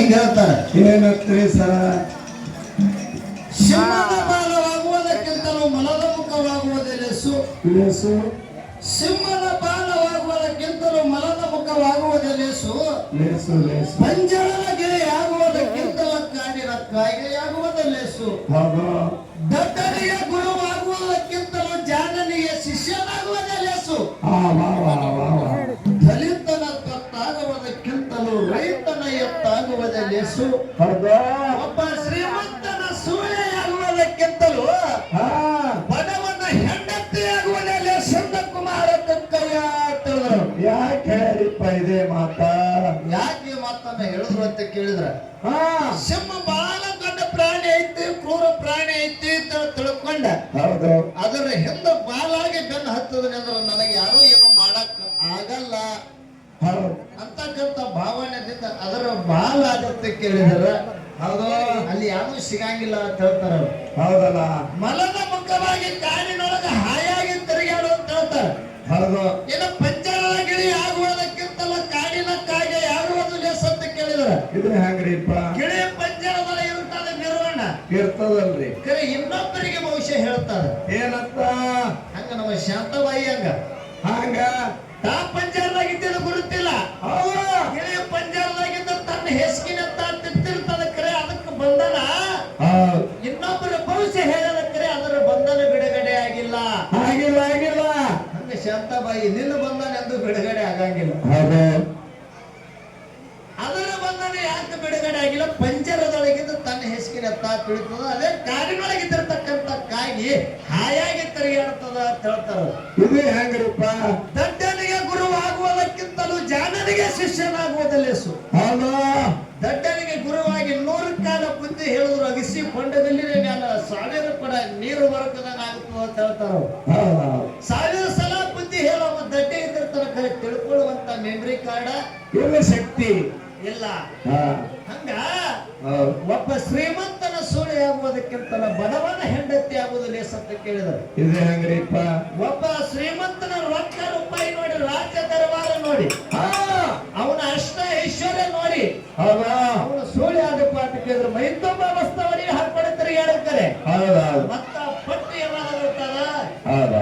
ಹಿಂಗ ಹೇಳ್ತಾರೆ. ಏನತ್ರಿ ಸರ? ಸಿಂಹದ ಬಾಲವಾಗುವುದಕ್ಕಿಂತಲೂ ಮಲದ ಮುಖವಾಗುವುದೇ ಲೇಸು ಲೇಸು ಸಿಂಹದ ಬಾಲವಾಗುವುದಕ್ಕಿಂತಲೂ ಮಲದ ಮುಖವಾಗುವುದೇ ಲೇಸು ಲೇಸು ಲೇಸು ಪಂಜರದ ಗಿರಿಯಾಗುವುದಕ್ಕಿಂತಲೂ ಕಾಡಿನ ಕಾಯಿಲೆಯಾಗುವುದೇ ಲೇಸು ದತ್ತನಿಗೆ ಗುರುವಾಗುವುದಕ್ಕಿಂತಲೂ ಜಾನನಿಗೆ ಶಿಷ್ಯನಾಗುವುದೇ ಲೇಸು ಆ ವಾ ವಾ. ಅಂತ ಕೇಳಿದ್ರ. ಹಾ. ಸಿಂಹ ಬಹಳ ದೊಡ್ಡ ಪ್ರಾಣಿ ಐತಿ ಕ್ರೂರ ಪ್ರಾಣಿ ಐತಿ ಅಂತ ತಿಳ್ಕೊಂಡ. ಅದರ ಹಿಂದೆ ಬಾಲಾಗಿ ಬೆನ್ನು ಹತ್ತದ್ರಿ ಅಂದ್ರೆ ನನಗೆ ಯಾರು ಏನು ಮಾಡಕ್ ಆಗಲ್ಲ. ಅಂತಕ್ಕಂತ ಭಾವನೆದಿಂದ ಅದರ ಬಾಲ ಆಗತ್ತೆ ಕೇಳಿದ್ರ. ಹೌದು. ಅಲ್ಲಿ ಯಾರು ಸಿಗಂಗಿಲ್ಲ ಅಂತ ಹೇಳ್ತಾರ. ಹೌದಲ್ಲ. ಮಲದ ಮುಖವಾಗಿ ಕಾಡಿನೊಳಗೆ ಹಾಯಾಗಿ ತಿರುಗಾಡು ಅಂತ ಹೇಳ್ತಾರೆ. ಹೌದು. ಇನ್ನು ಅಂತ ಕೇಳಿದಾರ ಇದು ಹೆಂಗ್ರಿಪ್ಪ ಗಿಳಿ ಪಂಜರದಲ್ಲಿ ಇರ್ತದ ನಿರ್ವಹಣ ಇರ್ತದಲ್ರಿ. ಕರೆ ಇನ್ನೊಬ್ಬರಿಗೆ ಭವಿಷ್ಯ ಹೇಳ್ತಾರೆ. ಏನಪ್ಪ? ಹಂಗ ನಮ್ಮ ಶಾಂತಬಾಯಿ ಹಂಗ. ಹಂಗ? ತಾ ಪಂಜರದಾಗಿದ್ದ ಗುರುತಿಲ್ಲ. ಹೌದು. ಗಿಳಿ ಪಂಜರದಾಗಿದ್ದ ತನ್ನ ಹೆಸ್ಕಿನ ತಿಂತಿರ್ತದ ಕರೆ ಅದಕ್ಕೆ ಬಂಧನ. ಇನ್ನೊಬ್ಬರ ಭವಿಷ್ಯ ಹೇಳದ ಕರೆ ಅದರ ಬಂಧನ ಬಿಡುಗಡೆ ಆಗಿಲ್ಲ. ಆಗಿಲ್ಲ ಆಗಿಲ್ಲ. ಹಂಗ ಶಾಂತಬಾಯಿ ನಿನ್ನ ಬಂಧನ ಎಂದು ಬಿಡುಗಡೆ ಆಗಂಗಿಲ್ಲ. ಹೌದು ಅದರ ಬಂಧನ ಯಾಕೆ ಬಿಡುಗಡೆ ಆಗಿಲ್ಲ ಪಂಜರದೊಳಗಿಂದ ಹೆಸಕಿನ ತಿಳಿತದ ಅದೇ ಕಾಡಿನೊಳಗಿದ್ದಿರ್ತಕ್ಕಂಥ ಕಾಗಿ ಹಾಯಾಗಿ ತಿರುಗಾಡ್ತದ ಅಂತ ಹೇಳ್ತಾರ. ಇದು ಹೆಂಗ್ರಪ್ಪ ದಡ್ಡನಿಗೆ ಗುರುವಾಗುವುದಕ್ಕಿಂತಲೂ ಜಾನನಿಗೆ ಶಿಷ್ಯನಾಗುವುದಲ್ಲೇ ಸು ಹೌದು? ದಡ್ಡನಿಗೆ ಗುರುವಾಗಿ ನೂರು ಕಾಲ ಬುದ್ಧಿ ಹೇಳಿದ್ರು ಅಗಿಸಿ ಕೊಂಡದಲ್ಲಿ ನಾನು ಸಾವಿರ ಕೂಡ ನೀರು ಬರಕದಂಗ ಆಗುತ್ತದೆ ಅಂತ ಹೇಳ್ತಾರ ಸಾವಿರ ಸಲ ಬುದ್ಧಿ ಹೇಳುವ ದಡ್ಡ ಇದ್ದಿರ್ತಾರ ಕರೆ ತಿಳ್ಕೊಳ್ಳುವಂತ ಮೆಮ್ರಿ ಕಾರ್ಡ ಇದು ಶಕ್ತಿ. ಇಲ್ಲ. ಹಂಗ? ಒಬ್ಬ ಶ್ರೀಮಂತನ ಸೂಳೆ ಆಗುವುದಕ್ಕಿಂತ ಬಡವನ ಹೆಂಡತಿ ಆಗುವುದು ಲೇಸ್ ಅಂತ ಕೇಳಿದರು. ಇದು ಹೆಂಗ್ರಿಪ್ಪ? ಒಬ್ಬ ಶ್ರೀಮಂತನ ರೊಕ್ಕ ರೂಪಾಯಿ ನೋಡಿ ರಾಜ್ಯ ದರಬಾರ ನೋಡಿ ಅವನ ಅಷ್ಟ ಐಶ್ವರ್ಯ ನೋಡಿ ಅವನ ಸೂಳೆ ಆದಪ್ಪ ಅಂತ ಕೇಳಿದ್ರೆ ಮೈತೊಬ್ಬ ವಸ್ತವನಿಗೆ ಹಾಕೊಡ್ತಾರೆ ಹೇಳ್ತಾರೆ ತಿರುಗಾಡುತ್ತಾರೆ ಹೌದೌದು. ಮತ್ತ ಪಟ್ಟು ಯಾವಾಗ ಬರ್ತಾರ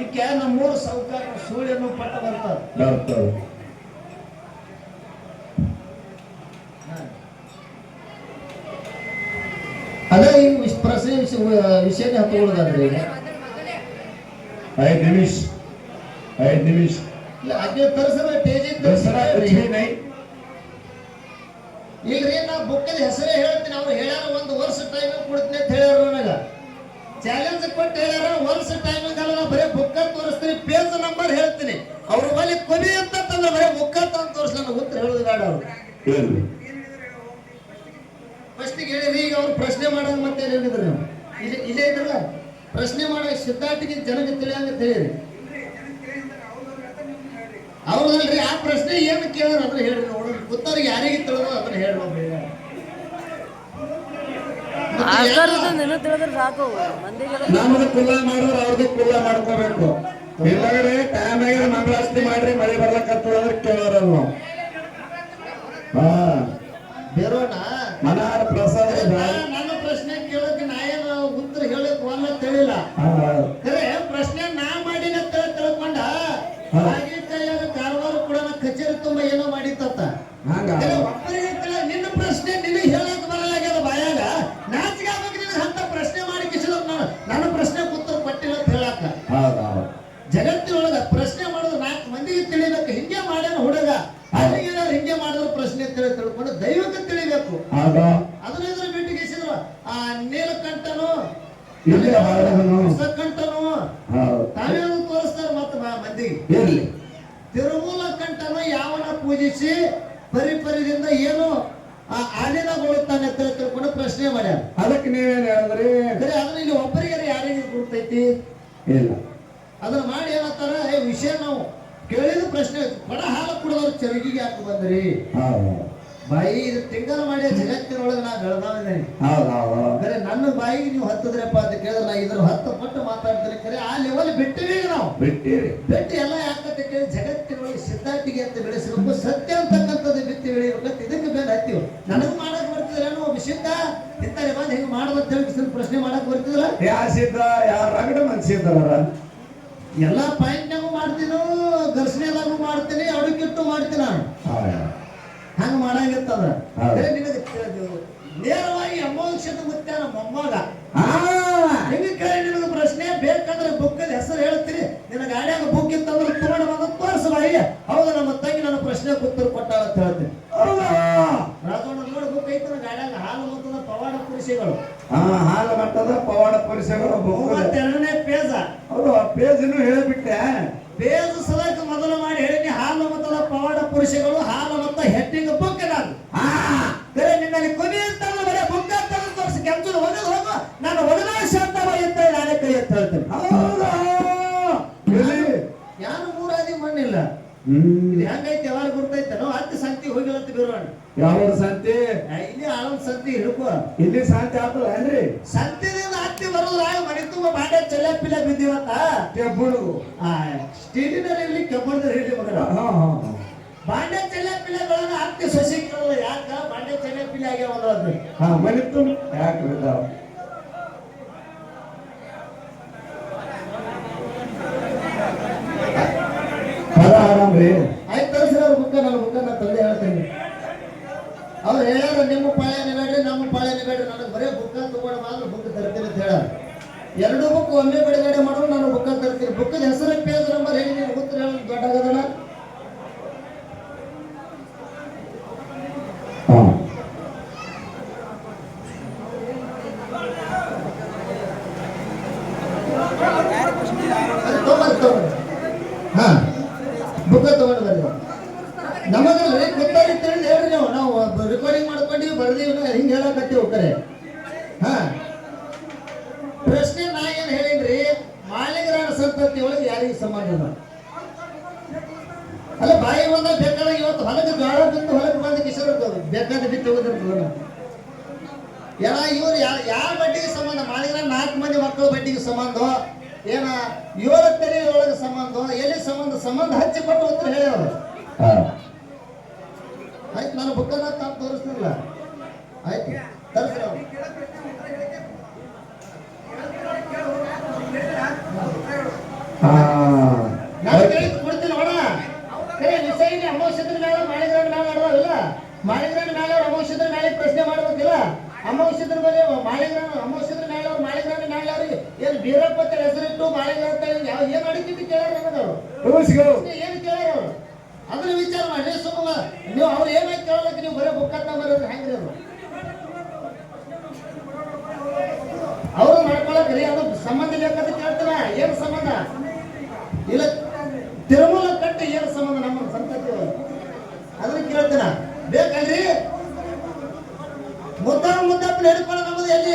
ಈಕೆ ನಮ್ಮೂರು ಸೌಕರ್ಯ ಸೂಳೆನು ಪಟ್ಟ ಬರ್ತಾರ ಬರ್ತದೆ. ಅದೇ ಈ ವಿಶ್- ಪ್ರಶ್ನೆ ವಿಷಯ ವಿಷಯನೇ ಹತ್ಕೊಳ್ಳೋದಾದ್ರೆ ಈಗ. ಐದು ನಿಮಿಷ ಐದು ನಿಮಿಷ. ಇಲ್ಲ ಅದೇ ತರಿಸಿದ್ರೆ ದಸರಾ ಕುಚ್ ಇಲ್ರಿ. ನಾ ಬುಕ್ಕದ ಹೆಸರೇ ಹೇಳ್ತೀನಿ. ಅವ್ರು ಹೇಳ್ಯಾರ ಒಂದು ವರ್ಷ ಟೈಮ್ ಕೊಡ್ತೀನಿ ಅಂತ ಹೇಳ್ಯಾರ ನನಗ. ಚಾಲೆಂಜ್ ಕೊಟ್ಟು ಹೇಳ್ಯಾರ ವರ್ಷ ಟೈಮ್ ಅಲ್ಲ ನಾ ಬರೀ ಬುಕ್ಕ ತೋರಿಸ್ತೀನಿ. ಪೇಜ್ ನಂಬರ್ ಹೇಳ್ತೀನಿ. ಅವ್ರ ಬಳಿ ಕೊನೆ ಅಂತ ತಂದ್ರೆ ಬರೀ ಬುಕ್ಕ ತಂದು ತೋರಿಸ್ಲ. ನನಗೆ ಉತ್ತರ ಹೇಳೋದು ಬೇಡ ಅವ್ರು. ಹೇಳಿರಿ ಈಗ ಅವ್ರು ಪ್ರಶ್ನೆ ಮಾಡೋದು ಮತ್ತೆ ಹೇಳಿದ್ರು ನೀವು? ಇಲ್ಲಿ ಇಲ್ಲೇ ಇದ್ರಲ್ಲ? ಪ್ರಶ್ನೆ ಮಾಡೋ ಸಿದ್ಧಾರ್ಥಿಗೆ ಜನಕ್ಕೆ ತಿಳಿಯಂಗ ತಿಳಿಯಿರಿ. ಅವ್ರದಲ್ರಿ ಆ ಪ್ರಶ್ನೆ ಏನು ಕೇಳಿದ್ರು ಅದನ್ನ ಹೇಳ್ರಿ ನೋಡೋಣ ಗೊತ್ತವ್ರಿಗೆ ಯಾರಿಗೆ ಅದನ್ನ ಹೇಳೋ ತಿಳಿದ್ರೆ ಸಾಕು. ಮಂದಿಗೆಲ್ಲ ನಮ್ದು ಕುಲ್ಲ ಮಾಡೋರು ಅವ್ರದ್ದು ಕುಲ್ಲ ಮಾಡ್ಕೋಬೇಕು. ಇಲ್ಲಾಂದ್ರೆ ಟೈಮ್ ಆಗಿದೆ ಮಂಗಳಾಸ್ತಿ ಮಾಡ್ರಿ ಮಳೆ ಬರ್ಲಕ್ಕ ಅಂದ್ರೆ ಕೇಳೋರಲ್ಲ ಇಲ್ಲಿ ಹಾಡೋದನು ಕಂಠನು ಹೌದು. ತಾವೇನು ತೋರಿಸ್ತಾರ ಮತ್ತೆ ಮಂದಿಗೆ ಇರ್ಲಿ. ತಿರುಮೂಲ ಕಂಠನು ಯಾವನ ಪೂಜಿಸಿ ಪರಿಪರಿದಿಂದ ಏನು ಆ ಆಲಿನಗೊಳ್ಳುತ್ತಾನೆ ಅಂತ ತಿಳ್ಕೊಂಡು ಪ್ರಶ್ನೆ ಮಾಡ್ಯಾರ. ಅದಕ್ಕೆ ನೀವೇನು ಹೇಳಿದ್ರಿ? ಬರೀ ಅದನ್ನ ಇಲ್ಲಿ ಒಬ್ಬರಿಗೆ ಯಾರಿಗೆ ಗುರ್ತೈತಿ? ಇಲ್ಲ. ಅದನ್ನ ಮಾಡಿ ಏನಂತಾರ ಏ ವಿಷಯ ನಾವು ಕೇಳಿದ ಪ್ರಶ್ನೆ ಬಡ ಹಾಲು ಕುಡಿದವ್ರು ಚರಗಿಗೆ ಯಾಕೆ ಬಂದ್ರಿ? ಬಾಯಿದು ತಿಂಗಳ ಮಾಡಿ ಜಗತ್ತಿನೊಳಗೆ ನಾ ಬೆಳೆದಿದ್ದೇನೆ ನನ್ನ ಬಾಯಿಗೆ ನೀವು ಹತ್ತದ್ರಪ್ಪ ಅಂತ ಕೇಳಿದ್ರೆ ನಾ ಇದ್ರ ಹತ್ತು ಪಟ್ಟು ಮಾತಾಡ್ತೀನಿ ಕರೆ ಆ ಲೆವೆಲ್ ಬಿಟ್ಟಿವಿ ನಾವು. ಬಿಟ್ಟಿವಿ. ಬಿಟ್ಟು ಎಲ್ಲ ಯಾಕಂತ ಕೇಳಿ ಜಗತ್ತಿನೊಳಗೆ ಸಿದ್ಧಾಂತಿಗೆ ಅಂತ ಬೆಳೆಸಿರ್ಬೇಕು ಸತ್ಯ ಅಂತಕ್ಕಂಥದ್ದು ಬಿತ್ತಿ ಬೆಳಿಬೇಕಂತ ಇದಕ್ಕೆ ಬೇರೆ ಹತ್ತಿವಿ ನನಗೆ ಮಾಡಕ್ ಬರ್ತಿದ್ರೇನು ಒಬ್ಬ ಸಿದ್ಧ ಇತ್ತಾರೆ ಬಂದು ಹಿಂಗೆ ಮಾಡ್ದಂತ ಹೇಳಿ ಪ್ರಶ್ನೆ ಮಾಡಕ್ ಬರ್ತಿದ್ರ ಯಾ ಸಿದ್ಧ ಯಾರ ರಗಡ ಮನ್ಸಿದ್ದಾರ ಎಲ್ಲ ಪಾಯಿಂಟ್ನಾಗೂ ಮಾಡ್ತೀನಿ ಘರ್ಷಣೆದಾಗೂ ಮಾಡ್ತೀನಿ ಅಡುಗೆಟ್ಟು ಮಾಡ್ತೀನಿ ನಾನು. ಮಾಡಂಗಿರ್ತದ ನೇರವಾಗಿ ಅಮೋಕ್ಷದ ಮುತ್ಯಾನ ಮೊಮ್ಮಗ. ಹೆಂಗ ಕೇಳಿ ನಿನಗೆ ಪ್ರಶ್ನೆ? ಬೇಕಂದ್ರೆ ಬುಕ್ಕದ ಹೆಸರು ಹೇಳ್ತೀರಿ ನಿನ್ನ ಗಾಡಿಯಾಗ ಬುಕ್ ಇತ್ತಂದ್ರೆ ತಗೊಂಡು ಬಂದು ತೋರಿಸ ಬಾಯಿ ಹೌದು ನಮ್ಮ ತಂಗಿ ನನ್ನ ಪ್ರಶ್ನೆ ಉತ್ತರ ಕೊಟ್ಟಾಳ ಅಂತ ಹೇಳ್ತೀನಿ. ರಾಜವಣ್ಣ ನೋಡಿ ಬುಕ್ ಐತೆ ನನ್ನ ಗಾಡಿಯಾಗ ಹಾಲು ಮತ್ತದ ಪವಾಡ ಪುರುಷಿಗಳು ಹಾಲು ಮಟ್ಟದ ಪವಾಡ ಪುರುಷಗಳು ಎರಡನೇ ಪೇಜ. ಹೌದು ಆ ಪೇಜನ್ನು ಹೇಳಿಬಿಟ್ಟೆ. ಪೇಜ್ ಸಲಕ ಮೊದಲು ಮಾಡಿ ಹೇಳಿ ಹಾಲು ಮತ್ತದ ಪವಾಡ ಪುರುಷಗಳು ಹಾಲು ಇದು ಹೆಂಗೈತಿ ಯಾವಾಗ ಗುರ್ತೈತೇನೋ ಹತ್ತಿ ಸಂತಿ ಹೋಗಿಲ್ಲಂತ ಬೀರೋಣ ಯಾವ ಸಂತಿ? ಇಲ್ಲಿ ಆಳಂ ಸಂತಿ ಹಿಡ್ಕೋ ಇಲ್ಲಿ ಶಾಂತಿ ಆತಲ್ಲ ಏನ್ರಿ? ಸಂತಿದಿಂದ ಹತ್ತಿ ಬರೋದ್ರಾಗ ಮನೆ ತುಂಬ ಬಾಂಡೆ ಚೆಲ್ಲ ಪಿಲ್ಲ ಬಿದ್ದಿವತ್ತ? ಕೆಬ್ಬುಳು. ಆ ಸ್ಟೀಲಿನಲ್ಲಿ ಇಲ್ಲಿ ಕೆಬ್ಬಳದಲ್ಲಿ ಇರ್ಲಿ ಮಗನ. ಬಾಂಡೆ ಚೆಲ್ಲ ಪಿಲ್ಲಗಳನ್ನ ಹತ್ತಿ ಸೊಸಿ ಕೇಳಲ್ಲ ಯಾಕ? ಬಾಂಡೆ ಚೆಲ್ಲ ಪಿಲ್ಲ ಆಗ್ಯಾವ ಅನ್ನೋದು ಹಾ ತುಂಬ ಯಾಕೆ ಬಿದ್ದಾವ ಪದ ಆರಾಮ್ರಿ ಆಯ್ತು ತರಿಸ್ರಿ ಅವ್ರ ಬುಕ್ಕ ನನ್ನ ಬುಕ್ಕ ನಾನು ತಂದೆ ಹೇಳ್ತೇನೆ ಅವ್ರು ಹೇಳ್ಯಾರ, ನಿಮ್ಮ ಪಾಳೆ ನಿಬೇಡ್ರಿ ನಮ್ಮ ಪಾಳೆ ನಿಬೇಡ್ರಿ ನನಗೆ ಬರೀ ಬುಕ್ಕ ತಗೊಂಡು ಮಾತ್ರ ಬುಕ್ ತರ್ತೀನಿ ಅಂತ ಹೇಳ ಎರಡು ಬುಕ್ ಒಮ್ಮೆ ಬಿಡುಗಡೆ ಮಾಡೋದು ನಾನು ಬುಕ್ಕ ತರ್ತೀನಿ. ಬುಕ್ಕದ ಹೆಸರು ಪೇಜ್ ನಂಬರ್ ಹೇಳಿ ನೀವು ಉತ್ತರ ಹೇಳೋದು ದೊಡ್ಡ ಆಗದಲ್ಲ ಹಾ ತಗೊಂಡು ತಗೊಂಡು ಹಾ ಬುಕ್ಕ ತಗೊಂಡು ಬರ್ರಿ ನಮಗಲ್ರಿ ಗೊತ್ತಾಗಿ ತಿಳಿದು ಹೇಳ್ರಿ ನೀವು ನಾವು ರೆಕಾರ್ಡಿಂಗ್ ಮಾಡ್ಕೊಂಡಿವಿ ಬರ್ದೀವಿ ಹಿಂಗೆ ಹೇಳಕತ್ತೀವಿ ಕರೆ ಹಾ ಪ್ರಶ್ನೆ ನಾ ಏನ್ ಹೇಳಿನ್ರಿ ಸಂತತಿ ಒಳಗೆ ಯಾರಿಗೆ ಸಂಬಂಧ ಇಲ್ಲ. ಅಲ್ಲ ಬಾಯಿ ಬಂದ ಬೇಕಾದ ಇವತ್ತು ಹೊಲಕ್ಕೆ ಜ್ವಾಳ ಬಿತ್ತು ಹೊಲಕ್ಕೆ ಬಂದ ಕಿಶೋರ್ ಬೇಕಾದ ಬಿಟ್ಟು ಹೋಗಿರ್ತದ ಏನ ಇವರು ಯಾರ ಯಾರ ಬಡ್ಡಿಗೆ ಸಂಬಂಧ? ಮಾಡಿದ್ರೆ ನಾಲ್ಕು ಮಂದಿ ಮಕ್ಕಳ ಬಡ್ಡಿಗೆ ಸಂಬಂಧ. ಏನ ಇವರ ತೆರೆ ಒಳಗೆ ಸಂಬಂಧ? ಎಲ್ಲಿ ಸಂಬಂಧ? ಸಂಬಂಧ ಹಚ್ಚಿಕೊಟ್ಟು ಉತ್ತರ ಹೇಳ್ಯಾವ ಹಾ. ಆಯ್ತು ನಾನು ಬುಕ್ಕನ್ನ ತಾವು ತೋರಿಸ್ತಿಲ್ಲ ಆಯ್ತು ತರಿಸ್ರಿ ಅವ್ರು. ಹಾ ನಾನು ಕೇಳಿದ್ ಕೊಡ್ತೀನಿ ನೋಡ ಕರೆ ವಿಷಯ ಇಲ್ಲಿ ಅಮಾವಾಸ್ಯದ್ರ ಮೇಲೆ ಮಾಳಿಗ್ರಾಣ ಮೇಲೆ ನಡೆದಾವಿಲ್ಲ ನಾಳೆ ಮೇಲೆ ಅವ್ರು ಅಮಾವಾಸ್ಯದ್ರ ಮೇಲೆ ಪ್ರಶ್ನೆ ಮಾಡ್ಬೇಕಿಲ್ಲ? ಅಮಾವಾಸ್ಯದ್ರ ಮೇಲೆ ಮಾಳಿಗ್ರಾಣ ಅಮಾವಾಸ್ಯದ್ರ ಮೇಲೆ ಅವ್ರು ಮಾಳಿಗ್ರಾಣ ನಾಳೆ ಅವ್ರಿಗೆ ಏನು ಬೀರಪ್ಪ ಅಂತ ಹೆಸರಿಟ್ಟು ಮಾಳಿಗ್ರಾಣ ಅಂತ ಯಾವ ಏನು ಅಡಿತೀವಿ ನನಗೆ ಅವರು? ಏನು ಅವರು? ಅದನ್ನ ವಿಚಾರ ಮಾಡಿ ಸುಮ್ಮ ನೀವು ಅವ್ರು ಏನಾಯ್ತು ಕೇಳಲಕ್ಕೆ ನೀವು ಬರೀ ಬುಕ್ಕತ್ತ ಬರೋದು ಹೆಂಗ್ರಿ ಅವರು? ಅವರು ಮಾಡ್ಕೊಳಕ್ರಿ ಅದು ಸಂಬಂಧ ಬೇಕಂತ ಕೇಳ್ತಾರ? ಏನು ಸಂಬಂಧ ಇಲ್ಲ ತಿರುಮಲ ಕಟ್ಟಿ ಏನು ಸಂಬಂಧ ನಮ್ಮ ಸಂತತಿ ಅದನ್ನ ಕೇಳ್ತೀನ ಬೇಕಲ್ರಿ ಮುದ್ದ ಮುದ್ದಪ್ಪನ ಹಿಡ್ಕೊಂಡು ನಮ್ಮದು ಎಲ್ಲಿ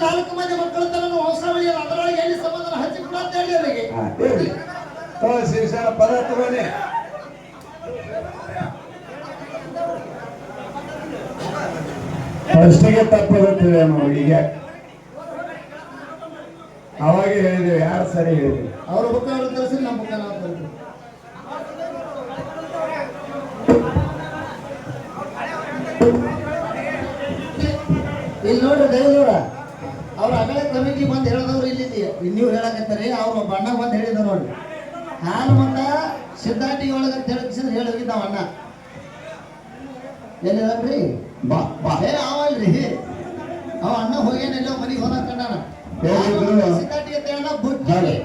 ನಾಲ್ಕು ಮಂದಿ ಮಕ್ಕಳು ತನ್ನ ಹೊಸ ಬೆಳೆಯಲ್ಲ ಅದರೊಳಗೆ ಎಲ್ಲಿ ಸಂಬಂಧ ಹಚ್ಚಿಬಿಟ್ಟು ಅಂತ ಹೇಳಿ ಅವರಿಗೆ. ಪದ ತಗೊಳ್ಳಿ ಫಸ್ಟಿಗೆ ಈಗ. ಅವಾಗ ಹೇಳಿದೆವು ಯಾರು ಸರಿ ಹೇಳಿದ್ವಿ ಅವ್ರ ಬುಕ್ಕ ಅವ್ರು ತರಿಸಿ ನಮ್ಮ ಬುಕ್ಕ ನಾವು ತರ್ತೀವಿ ಇಲ್ಲಿ ನೋಡ್ರಿ ದೇವದವ್ರ ಅವ್ರ ಅಗಲ ಕಮಿಟಿ ಬಂದು ಹೇಳಿದವ್ರು ಇಲ್ಲಿ ನೀವು ಹೇಳಕತ್ತಾರೆ ಅವ್ರು ಬಣ್ಣ ಬಂದು ಹೇಳಿದ ನೋಡ್ರಿ ನಾನು ಮತ್ತ ಸಿದ್ಧಾಟಿ ಒಳಗೆ ಅಂತ ಹೇಳಿ ಹೇಳಿ ಹೋಗಿದ್ದಾವ ಅಣ್ಣ. ಎಲ್ಲಿದ್ರಿ ಬಾ ಬಾ. ಏ ಅವಲ್ರಿ ಅವ ಅಣ್ಣ ಹೋಗೇನಿಲ್ಲ ಮನೆಗೆ ಹೋದ ಕಂಡಾನ ಹೇಳಿದ್ರು. ಸಿದ್ಧಾಟಿ ಅಂತ ಹೇಳ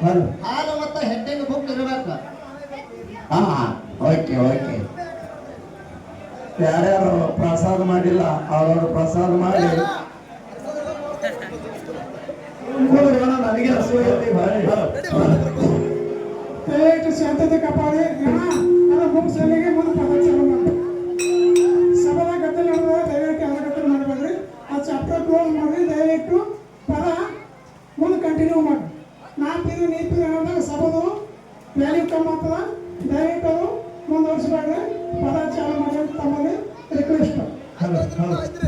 ಹೌದು. ಹಾಲು ಮತ್ತ ಹೆಡ್ಡಿಂಗ್ ಬುಕ್ ಇರಬೇಕು. ಹಾ. Okay okay. ಯಾರ್ಯಾರು ಪ್ರಸಾದ ಮಾಡಿಲ್ಲ ಅವ್ರವ್ರು ಪ್ರಸಾದ ಮಾಡಿ. ಕೂದಲು ನನಗೆ ಹಸುವಾಗಿ ದಯವಿಟ್ಟು ಶಾಂತತೆ ಕಾಪಾಡಿ. ಅದು ಮುಗಿಸಲಿಗೆ ಮುಂದೆ ಪದ ಚಾಲು ಮಾಡಿ. ಸಭದ ಗದ್ದಲ ನಡೆದಾಗ ದಯವಿಟ್ಟು ಯಾವ ಮಾಡಬೇಡ್ರಿ. ಆ ಚಾಪ್ಟರ್ ಕ್ಲೋಸ್ ಮಾಡಿ, ದಯವಿಟ್ಟು ಪದ ಮುಂದೆ ಕಂಟಿನ್ಯೂ ಮಾಡಿ. ನಾ ಪೀರು ನೀ ಪೀರು ಅನ್ನೋದಾಗ ಸಭದು ವ್ಯಾಲ್ಯೂ ಕಮ್ಮಿ ಆಗ್ತದ. ದಯವಿಟ್ಟು ಮುಂದುವರಿಸಬೇಡ್ರಿ. ಪದ ಚಾಲು ಮಾಡಿ ತಮ್ಮಲ್ಲಿ ರಿಕ್ವೆಸ್ಟ್ ಹೌದು